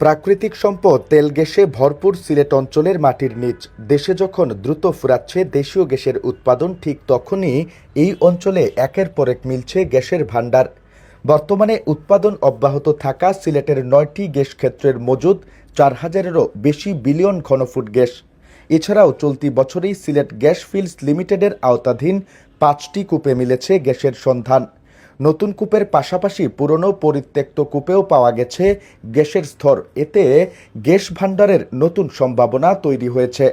প্রাকৃতিক সম্পদ, তেল গ্যাসে ভরপুর সিলেট অঞ্চলের মাটির নিচ। দেশে যখন দ্রুত ফুরাচ্ছে দেশীয় গ্যাসের উৎপাদন, ঠিক তখনই এই অঞ্চলে একের পর এক মিলছে গ্যাসের ভাণ্ডার। বর্তমানে উৎপাদন অব্যাহত থাকা সিলেটের নয়টি গ্যাস ক্ষেত্রের মজুদ চার হাজারেরও বেশি বিলিয়ন ঘনফুট গ্যাস। এছাড়াও চলতি বছরেই সিলেট গ্যাস ফিল্ডস লিমিটেডের আওতাধীন পাঁচটি কূপে মিলেছে গ্যাসের সন্ধান। নতুন কূপের পাশাপাশি পুরনো পরিত্যক্ত কূপেও পাওয়া গেছে গ্যাসের স্তর। এতে গ্যাস ভাণ্ডারের নতুন সম্ভাবনা তৈরি হয়েছে।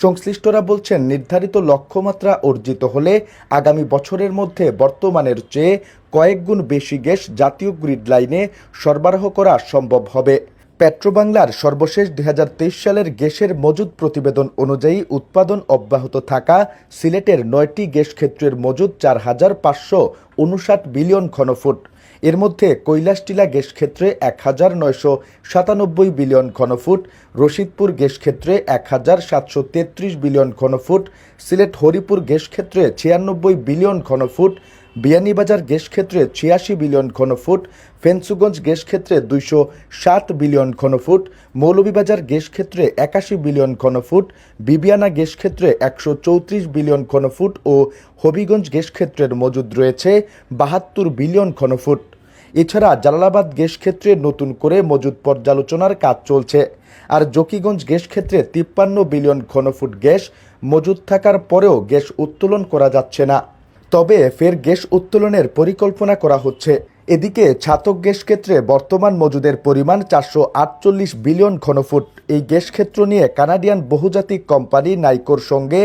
সংশ্লিষ্টরা বলছেন, নির্ধারিত লক্ষ্যমাত্রা অর্জিত হলে আগামী বছরের মধ্যে বর্তমানের চেয়ে কয়েকগুণ বেশি গ্যাস জাতীয় গ্রিড লাইনে সরবরাহ করা সম্ভব হবে। পেট্রোবাংলার সর্বশেষ দু হাজার তেইশ সালের গ্যাসের মজুদ প্রতিবেদন অনুযায়ী উৎপাদন অব্যাহত থাকা সিলেটের নয়টি গ্যাস ক্ষেত্রের মজুদ চার হাজার পাঁচশো উনষাট বিলিয়ন ঘনফুট। এর মধ্যে কৈলাসটিলা গ্যাস ক্ষেত্রে এক হাজার নয়শো সাতানব্বই বিলিয়ন ঘনফুট, রশিদপুর গ্যাস ক্ষেত্রে এক হাজার সাতশো তেত্রিশ বিলিয়ন ঘনফুট, সিলেট হরিপুর গ্যাস ক্ষেত্রে ছিয়ানব্বই বিলিয়ন ঘনফুট বিয়ানীবাজার গ্যাস ক্ষেত্রে ছিয়াশি বিলিয়ন ঘনফুট, ফেন্সুগঞ্জ গ্যাস ক্ষেত্রে দুইশো সাত বিলিয়ন ঘনফুট, মৌলভীবাজার গ্যাস ক্ষেত্রে একাশি বিলিয়ন ঘনফুট, বিবিয়ানা গ্যাস ক্ষেত্রে একশো চৌত্রিশ বিলিয়ন ঘনফুট ও হবিগঞ্জ গ্যাস ক্ষেত্রের মজুদ রয়েছে বাহাত্তর বিলিয়ন ঘনফুট। এছাড়া জালালাবাদ গ্যাস ক্ষেত্রে নতুন করে মজুদ পর্যালোচনার কাজ চলছে। আর জকিগঞ্জ গ্যাস ক্ষেত্রে তিপ্পান্ন বিলিয়ন ঘনফুট গ্যাস মজুদ থাকার পরেও গ্যাস উত্তোলন করা যাচ্ছে না। তবে ফের গ্যাস উত্তোলনের পরিকল্পনা করা হচ্ছে। এদিকে ছাতক গ্যাস ক্ষেত্রে বর্তমান মজুদের পরিমাণ চারশো আটচল্লিশ বিলিয়ন ঘনফুট। এই গ্যাস ক্ষেত্র নিয়ে কানাডিয়ান বহুজাতিক কোম্পানি নাইকোর সঙ্গে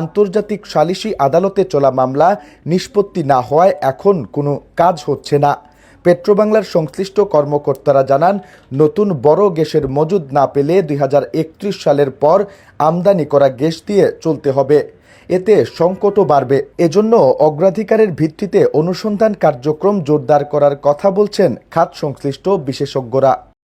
আন্তর্জাতিক সালিসি আদালতে চলা মামলা নিষ্পত্তি না হওয়ায় এখন কোনো কাজ হচ্ছে না। পেট্রোবাংলার সংশ্লিষ্ট কর্মকর্তারা জানান, নতুন বড় গ্যাসের মজুদ না পেলে দুই হাজার একত্রিশ সালের পর আমদানি করা গ্যাস দিয়ে চলতে হবে। এতে সংকটও বাড়বে। এজন্য অগ্রাধিকারের ভিত্তিতে অনুসন্ধান কার্যক্রম জোরদার করার কথা বলছেন খাত সংশ্লিষ্ট বিশেষজ্ঞরা।